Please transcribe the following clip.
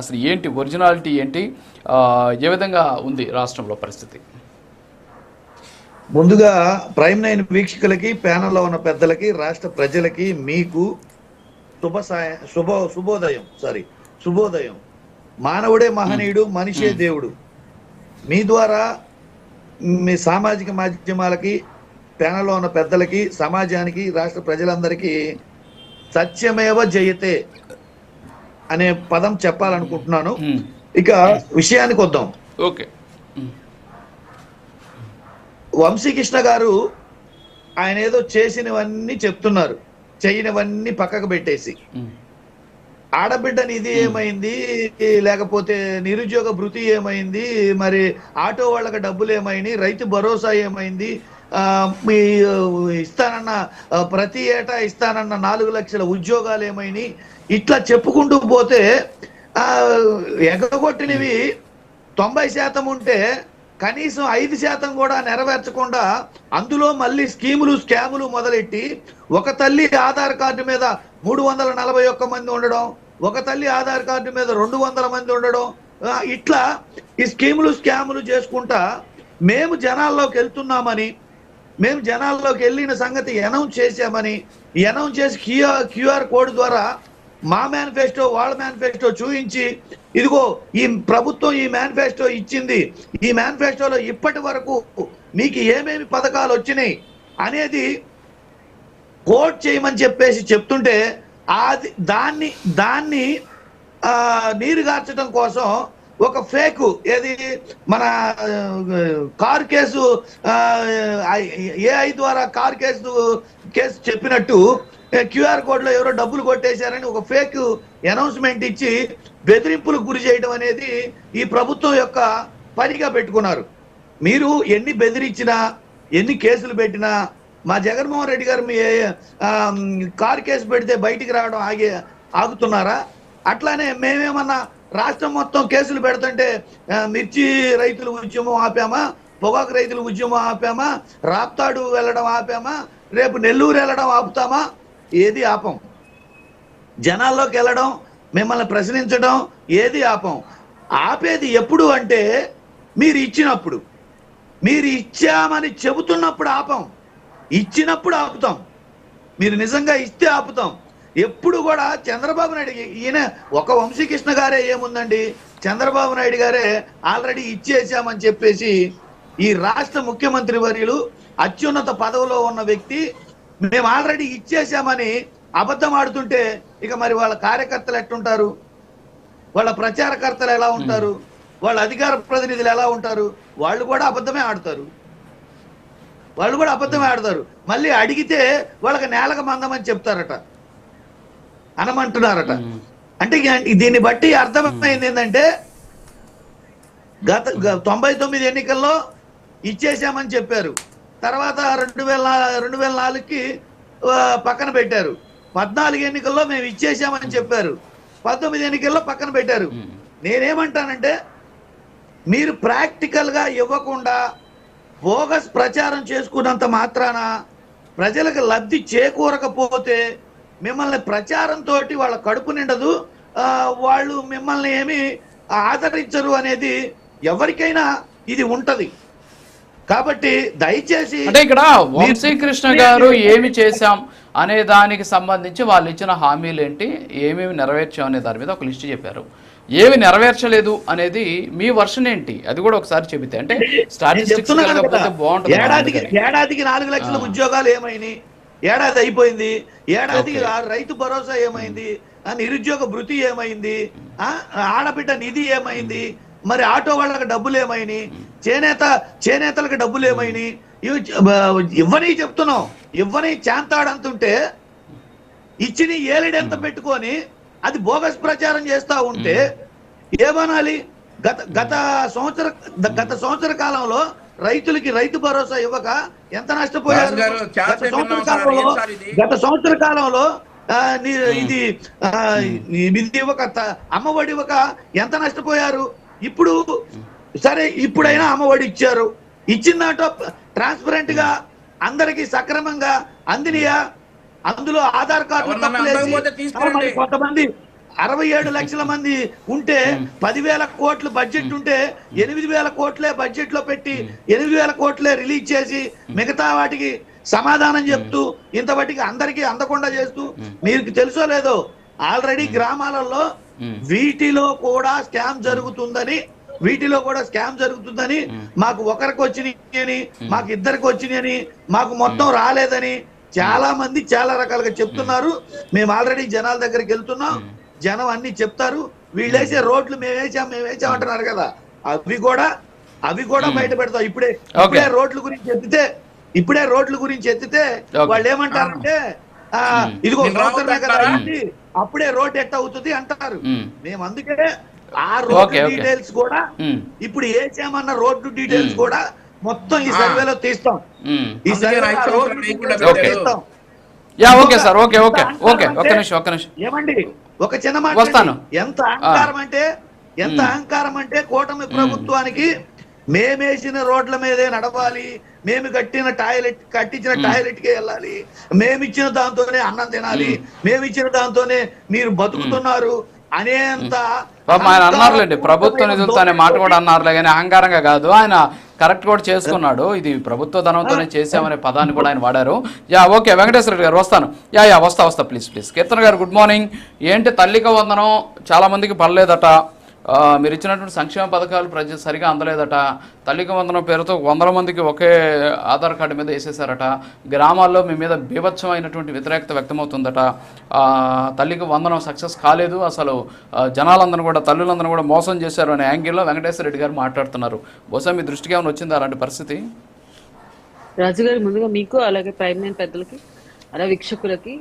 అసలు ఏంటి ఒరిజినాలిటీ ఏంటి? ఏ విధంగా ఉంది రాష్ట్రంలో పరిస్థితి? ముందుగా ప్రైమ్ నైన్ వీక్షకులకి ప్యానల్లో ఉన్న పెద్దలకి రాష్ట్ర ప్రజలకి మీకు శుభ సాయ శుభ శుభోదయం సారీ శుభోదయం. మానవుడే మహనీయుడు మనిషే దేవుడు. మీ ద్వారా మీ సామాజిక మాధ్యమాలకి ప్యానల్లో ఉన్న పెద్దలకి సమాజానికి రాష్ట్ర ప్రజలందరికీ సత్యమేవ జయతే అనే పదం చెప్పాలనుకుంటున్నాను. ఇక విషయానికి వద్దాం. ఓకే. వంశీకృష్ణ గారు ఆయన ఏదో చేసినవన్నీ చెప్తున్నారు. చేయనివన్నీ పక్కకు పెట్టేసి. ఆడబిడ్డ నిధి ఏమైంది? లేకపోతే నిరుద్యోగ భృతి ఏమైంది? మరి ఆటో వాళ్ళకి డబ్బులు ఏమైంది రైతు భరోసా ఏమైంది? మీ ఇస్తానన్న ప్రతి ఏటా ఇస్తానన్న నాలుగు లక్షల ఉద్యోగాలు ఏమైనాయి ఇట్లా చెప్పుకుంటూ పోతే ఎగగొట్టినవి తొంభై శాతం ఉంటే కనీసం ఐదు శాతం కూడా నెరవేర్చకుండా అందులో మళ్ళీ స్కీములు స్కాములు మొదలెట్టి ఒక తల్లి ఆధార్ కార్డు మీద మూడు వందల నలభై ఒక్క మంది ఉండడం ఒక తల్లి ఆధార్ కార్డు మీద రెండు వందల మంది ఉండడం ఇట్లా ఈ స్కీములు స్కాములు చేసుకుంటా మేము జనాల్లోకి వెళ్తున్నామని మేము జనాల్లోకి వెళ్ళిన సంగతి అనౌన్స్ చేశామని అనౌన్స్ చేసి క్యూఆర్ క్యూఆర్ కోడ్ ద్వారా మా మేనిఫెస్టో వాళ్ళ మేనిఫెస్టో చూపించి ఇదిగో ఈ ప్రభుత్వం ఈ మేనిఫెస్టో ఇచ్చింది. ఈ మేనిఫెస్టోలో ఇప్పటి వరకు మీకు ఏమేమి పథకాలు వచ్చినాయి అనేది కోట్ చేయమని చెప్పేసి చెప్తుంటే అది దాన్ని దాన్ని నీరుగార్చడం కోసం ఒక ఫేకు ఏది? మన కార్ కేసు ఏఐ ద్వారా కార్ కేసు కేసు చెప్పినట్టు క్యూఆర్ కోడ్లో ఎవరో డబ్బులు కొట్టేశారని ఒక ఫేక్ అనౌన్స్మెంట్ ఇచ్చి బెదిరింపులకు గురి చేయడం అనేది ఈ ప్రభుత్వం యొక్క పనిగా పెట్టుకున్నారు. మీరు ఎన్ని బెదిరించినా ఎన్ని కేసులు పెట్టినా మా జగన్మోహన్ రెడ్డి గారు మీ కార్ కారు కేసు పెడితే బయటికి రావడం ఆగే ఆగుతున్నారా? అట్లానే మేమేమన్నా రాష్ట్రం మొత్తం కేసులు పెడుతుంటే మిర్చి రైతుల ఉద్యమం ఆపామా? పొగాకు రైతుల ఉద్యమం ఆపామా? రాప్తాడు వెళ్ళడం ఆపామా? రేపు నెల్లూరు వెళ్ళడం ఆపుతామా? ఏది ఆపం? జనాల్లోకి వెళ్ళడం మిమ్మల్ని ప్రశ్నించడం ఏది ఆపం? ఆపేది ఎప్పుడు అంటే మీరు ఇచ్చినప్పుడు. మీరు ఇచ్చామని చెబుతున్నప్పుడు ఆపం. ఇచ్చినప్పుడు ఆపుతాం. మీరు నిజంగా ఇస్తే ఆపుతాం. ఎప్పుడు కూడా చంద్రబాబు నాయుడు ఈయన ఒక వంశీకృష్ణ గారే ఏముందండి? చంద్రబాబు నాయుడు గారే ఆల్రెడీ ఇచ్చేసామని చెప్పేసి ఈ రాష్ట్ర ముఖ్యమంత్రి వర్యులు అత్యున్నత పదవిలో ఉన్న వ్యక్తి మేము ఆల్రెడీ ఇచ్చేసామని అబద్ధం ఆడుతుంటే ఇక మరి వాళ్ళ కార్యకర్తలు ఎట్టుంటారు? వాళ్ళ ప్రచారకర్తలు ఎలా ఉంటారు? వాళ్ళ అధికార ప్రతినిధులు ఎలా ఉంటారు? వాళ్ళు కూడా అబద్ధమే ఆడతారు. వాళ్ళు కూడా అబద్ధమే ఆడతారు. మళ్ళీ అడిగితే వాళ్ళకి నేలకు మందమని చెప్తారట. అనమంటున్నారట. అంటే దీన్ని బట్టి అర్థమైంది ఏంటంటే గత తొంభై తొమ్మిది ఎన్నికల్లో ఇచ్చేసామని చెప్పారు. తర్వాత రెండు వేల రెండు వేల నాలుగుకి పక్కన పెట్టారు. పద్నాలుగు ఎన్నికల్లో మేము ఇచ్చేసామని చెప్పారు. పంతొమ్మిది ఎన్నికల్లో పక్కన పెట్టారు. నేనేమంటానంటే మీరు ప్రాక్టికల్గా ఇవ్వకుండా బోగస్ ప్రచారం చేసుకున్నంత మాత్రాన ప్రజలకు లబ్ధి చేకూరకపోతే మిమ్మల్ని ప్రచారంతో వాళ్ళ కడుపు నిండదు. వాళ్ళు మిమ్మల్ని ఏమి ఆదరించరు అనేది ఎవరికైనా ఇది ఉంటది. కాబట్టి దయచేసి అంటే ఇక్కడ వంశీకృష్ణ గారు ఏమి చేశాం అనే దానికి సంబంధించి వాళ్ళు ఇచ్చిన హామీలు ఏంటి ఏమేమి నెరవేర్చాం అనే దాని మీద ఒక లిస్ట్ చెప్పారు. ఏమి నెరవేర్చలేదు అనేది మీ వర్షన్ ఏంటి? అది కూడా ఒకసారి చెబితే అంటే స్టాటిస్టిక్స్ బాగుంటుంది ఏడాదికి నాలుగు లక్షల. ఉద్యోగాలు ఏమైనాయి? ఏడాది అయిపోయింది. ఆ రైతు భరోసా ఏమైంది? ఆ నిరుద్యోగ భృతి ఏమైంది? ఆ ఆడబిడ్డ నిధి ఏమైంది? మరి ఆటో వాళ్ళకి డబ్బులు ఏమైనాయి? చేనేత చేనేతలకు డబ్బులు ఏమైనాయి? ఇవ్వని చెప్తున్నాం. ఇవ్వని చాంతాడంతుంటే ఇచ్చిన ఏలిడెంత పెట్టుకొని అది బోగస్ ప్రచారం చేస్తా ఉంటే ఏమనాలి? గత గత సంవత్సర గత సంవత్సర కాలంలో రైతులకి రైతు భరోసా ఇవ్వక ఎంత నష్టపోయారు గత సంవత్సర. కాలంలో? గత సంవత్సర కాలంలో ఇది ఇది ఇవ్వక అమ్మఒడి ఇవ్వక ఎంత నష్టపోయారు ఇప్పుడు సరే ఇప్పుడైనా అమ్మఒడి ఇచ్చారు ఇచ్చిన దాంట్లో ట్రాన్స్పరెంట్గా అందరికి సక్రమంగా అందినయా అందులో ఆధార్ కార్డు. కొంతమంది అరవై ఏడు లక్షల మంది ఉంటే పదివేల కోట్లు బడ్జెట్ ఉంటే ఎనిమిది వేల కోట్లే బడ్జెట్లో పెట్టి ఎనిమిది వేల కోట్లే రిలీజ్ చేసి మిగతా వాటికి సమాధానం చెప్తూ ఇంత వాటికి అందరికీ అందకుండా చేస్తూ మీకు తెలుసో లేదో ఆల్రెడీ గ్రామాలలో. వీటిలో కూడా స్కామ్ జరుగుతుందని వీటిలో కూడా స్కామ్ జరుగుతుందని మాకు ఒకరికి వచ్చినాయి అని మాకు ఇద్దరికి వచ్చినాయి అని మాకు మొత్తం రాలేదని చాలా మంది చాలా రకాలుగా చెప్తున్నారు. మేము. ఆల్రెడీ జనాల దగ్గరికి వెళ్తున్నాం. జనం అన్ని చెప్తారు వీళ్ళు వేసే రోడ్లు మేము వేసాం మేము వేసాం అంటున్నారు కదా అవి కూడా అవి కూడా బయట పెడతాం ఇప్పుడే ఇప్పుడే రోడ్ల గురించి ఎత్తితే ఇప్పుడే రోడ్ల గురించి ఎత్తితే. వాళ్ళు ఏమంటారంటే ఆ, ఇదిగో అప్పుడే రోడ్ ఎట్ట అవుతుంది అంటారు. మేము అందుకే ఆ okay. డీటెయిల్స్ కూడా. ఇప్పుడు వేసామన్న రోడ్డు డీటెయిల్స్ కూడా మొత్తం ఈ సర్వేలో తీస్తాం. ఈ కూడా పెట్టారు. తీస్తాం. Yeah okay sir okay okay okay ఒక్క నిమిషం ఒక్క నిమిషం. ఏమండి? ఒక చిన్న మాట వస్తాను. ఎంత అహంకారం అంటే ఎంత అహంకారం అంటే కూటమి ప్రభుత్వానికి మేమేసిన రోడ్ల మీదే నడవాలి మేము కట్టిన టాయిలెట్ కట్టించిన టాయిలెట్ కే వెళ్ళాలి మేమిచ్చిన దాంతోనే అన్నం తినాలి మేమిచ్చిన దాంతోనే మీరు బతుకుతున్నారు అనేంత ఆయన అన్నారులేండి ప్రభుత్వ నిధులతో అనే మాట కూడా అన్నారులే కానీ అహంకారంగా కాదు. ఆయన కరెక్ట్ కూడా చేసుకున్నాడు. ఇది ప్రభుత్వ ధనంతోనే చేశామనే పదాన్ని కూడా ఆయన వాడారు. యా ఓకే వెంకటేశ్వర రెడ్డి గారు వస్తాను. యా యా వస్తా వస్తా ప్లీజ్ ప్లీజ్ కీర్తన గారు గుడ్ మార్నింగ్ ఏంటి తల్లిక వందనం? చాలా మందికి పడలేదట మీరు ఇచ్చినటువంటి సంక్షేమ పథకాలు ప్రజలు సరిగా అందలేదట. తల్లికి వందనం పేరుతో వందల మందికి ఒకే ఆధార్ కార్డు మీద వేసేసారట గ్రామాల్లో మీ మీద బీభత్సమైనటువంటి వ్యతిరేకత వ్యక్తమవుతుందట. తల్లికి వందనం సక్సెస్ కాలేదు. అసలు జనాలందరూ కూడా తల్లులందరూ కూడా మోసం చేశారు అనే యాంగిల్లో వెంకటేశ్వర రెడ్డి గారు మాట్లాడుతున్నారు. బహుశా మీ దృష్టికి ఏమైనా వచ్చిందా అలాంటి పరిస్థితి? రాజుగారు ముందుగా మీకు అలాగే ప్రైమ్ పెద్దలకి అలా వీక్షకులకి